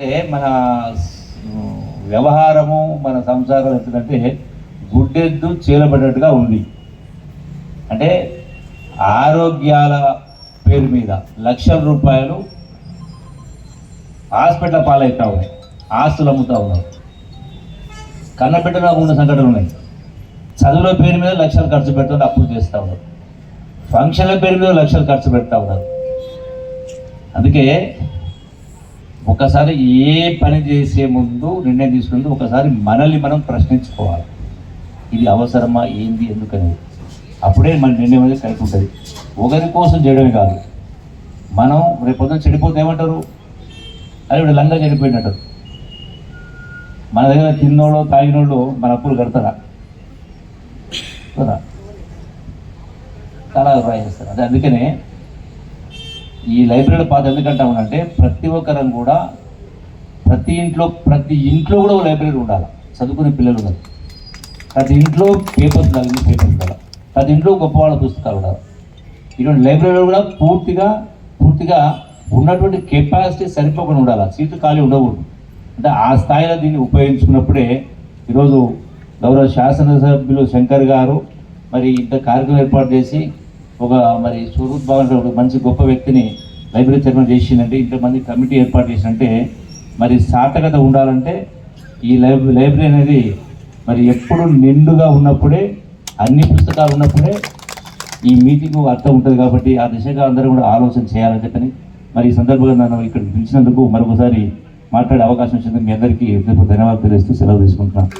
అంటే మన వ్యవహారము మన సంసారం ఎట్లంటే గుడ్డెద్దు చీలబడ్డట్టుగా ఉంది. అంటే ఆరోగ్యాల పేరు మీద లక్షల రూపాయలు హాస్పిటల్ పాలవుతా ఉన్నాయి ఆస్తులు అమ్ముతూ ఉన్నారు. కన్నబిడ్డలో ఉన్న సంఘటనలు ఉన్నాయి. చదువుల పేరు మీద లక్షలు ఖర్చు పెడుతున్నారు అప్పులు చేస్తూ ఉన్నారు. ఫంక్షన్ల పేరు మీద లక్షలు ఖర్చు పెడతా ఉన్నారు. అందుకే ఒకసారి ఏ పని చేసే ముందు నిర్ణయం తీసుకుంటే ఒకసారి మనల్ని మనం ప్రశ్నించుకోవాలి. ఇది అవసరమా ఏంది ఎందుకని అప్పుడే మన నిర్ణయం అనేది కలిపి ఉంటుంది. ఒకరి కోసం చేయడమే కాదు. మనం రేపు పొద్దున చెడిపోతే ఏమంటారు? అది ఇప్పుడు లంగా చనిపోయినట్టు మన దగ్గర తిన్నోళ్ళు తాగినోళ్ళు మన అప్పులు కడతారా? కదా? చాలా అభిప్రాయం చేస్తారు. అదే అందుకనే ఈ లైబ్రరీ పాత ఉందంటే ప్రతి ఒక్కరం కూడా ప్రతి ఇంట్లో ప్రతి ఇంట్లో కూడా ఒక లైబ్రరీ ఉండాలి. చదువుకునే పిల్లలు ఉన్నారు ప్రతి ఇంట్లో పేపర్స్ ఉండాలి పేపర్స్ ఉండాలి. ప్రతి ఇంట్లో గొప్పవాళ్ళ పుస్తకాలు ఉండాలి. ఇటువంటి లైబ్రరీలో కూడా పూర్తిగా పూర్తిగా ఉన్నటువంటి కెపాసిటీ సరిపోకుండా ఉండాలి. సీట్లు ఖాళీ ఉండకూడదు. అంటే ఆ స్థాయిలో దీన్ని ఉపయోగించుకున్నప్పుడే ఈరోజు గౌరవ శాసనసభ్యులు శంకర్ గారు మరి ఇంత కార్యక్రమం ఏర్పాటు చేసి ఒక మరి స్వరూప్ భవన్ ఒక మంచి గొప్ప వ్యక్తిని లైబ్రరీ చైర్మన్ చేసిందంటే ఇంతమంది కమిటీ ఏర్పాటు చేసిందంటే మరి సార్థకత ఉండాలంటే ఈ లైబ్ లైబ్రరీ అనేది మరి ఎప్పుడు నిండుగా ఉన్నప్పుడే అన్ని పుస్తకాలు ఉన్నప్పుడే ఈ మీటింగ్ అర్థం ఉంటుంది కాబట్టి ఆ దిశగా అందరూ కూడా ఆలోచన చేయాలని చెప్పని మరి ఈ సందర్భంగా నన్ను ఇక్కడ పిలిచినందుకు మరొకసారి మాట్లాడే అవకాశం ఇచ్చినందుకు మీ అందరికీ ధన్యవాదాలు తెలియజేస్తూ సెలవు తీసుకుంటున్నాను.